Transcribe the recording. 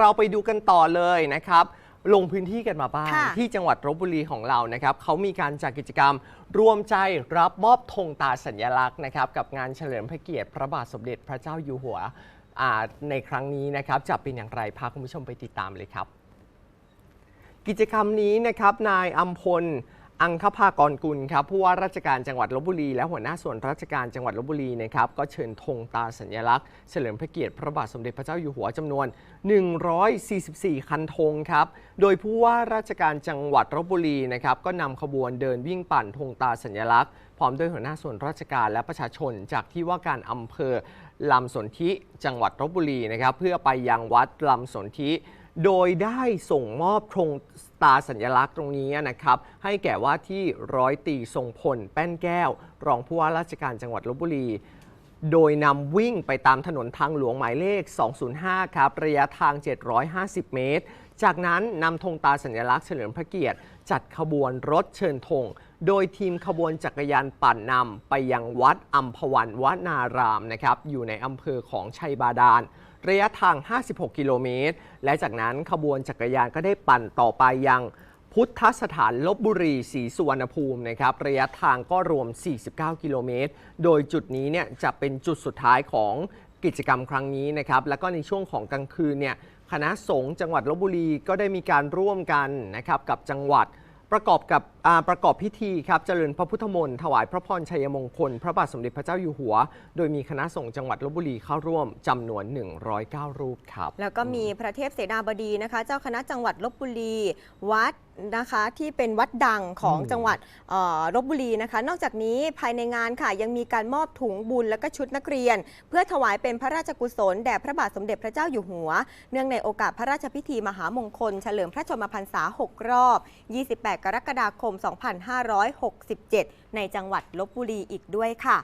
เราไปดูกันต่อเลยนะครับ ลงพื้นที่กันมาบ้าง ค่ะที่จังหวัดลบบุรีของเรานะครับเขามีการจัดกิจกรรมรวมใจรับมอบธงตาสัญลักษณ์นะครับ กับงานเฉลิมพระเกียรติพระบาทสมเด็จพระเจ้าอยู่หัวอ่าในครั้งนี้นะครับ จะเป็นอย่างไรพาคุณผู้ชมไปติดตามเลยครับ กิจกรรมนี้นะครับนายอัมพล อังคภากรกุลครับผู้ว่าราชการจังหวัดลบบุรี และหัวหน้าส่วนราชการจังหวัดลบบุรีนะครับก็เชิญธงตาสัญลักษณ์เฉลิมพระเกียรติพระบาทสมเด็จพระเจ้าอยู่หัวจำนวน 144 คันธงครับโดยผู้ว่าราชการจังหวัดลบบุรีนะครับก็นำขบวนเดินวิ่งปั่นธงตาสัญลักษณ์พร้อมด้วยหัวหน้าส่วนราชการและประชาชนจากที่ว่าการอำเภอลำสนธิจังหวัดลบบุรีนะครับเพื่อไปยังวัดลำสนธิ โดยได้ส่งมอบธงตาสัญลักษณ์ตรงนี้นะครับ ให้แก่ว่าที่ร้อยตีทรงพล แป้นแก้ว รองผู้ว่าราชการจังหวัดลบบุรี โดยนำวิ่งไปตามถนนทางหลวงหมายเลข 205 ครับ ระยะทาง 750 เมตร จากนั้นนำธงตาสัญลักษณ์เฉลิมพระเกียรติ จัดขบวนรถเชิญธง โดยทีมขบวนจักรยานปั่นนำไปยังวัดอัมพวันวนารามนะครับ อยู่ในอำเภอของชัยบาดาล ระยะทาง 56 กิโลเมตร และจากนั้นขบวนจักรยานก็ได้ปั่นต่อไปยัง พุทธสถานลบบุรีศรีสุวรรณภูมินะครับ ระยะทางก็รวม 49 กิโลเมตร โดยจุดนี้เนี่ยจะเป็นจุดสุดท้ายของกิจกรรมครั้งนี้นะครับ แล้วก็ในช่วงของกลางคืนเนี่ยคณะสงฆ์จังหวัดลบบุรีก็ได้มีการร่วมกันนะครับกับจังหวัดประกอบกับประกอบพิธีครับเจริญพระพุทธมนต์ถวายพระพรชัยมงคล พระบาทสมเด็จพระเจ้าอยู่หัว โดยมีคณะสงฆ์จังหวัดลบบุรีเข้าร่วมจำนวน 109 รูปครับ แล้วก็มีพระเทพเสนาบดีนะคะ เจ้าคณะจังหวัดลบบุรี วัดนะคะที่เป็นวัดดังของอืมจังหวัดเอ่อลบบุรีนะคะ นอกจากนี้ภายในงานค่ะยังมีการมอบถุงบุญและก็ชุดนักเรียน เพื่อถวายเป็นพระราชกุศลแด่พระบาทสมเด็จพระเจ้าอยู่หัว เนื่องในโอกาสพระราชพิธีมหามงคล เฉลิมพระชนมพรรษา 6 รอบ 28 กรกฎาคม 2567 ในจังหวัดลบบุรีอีกด้วยค่ะ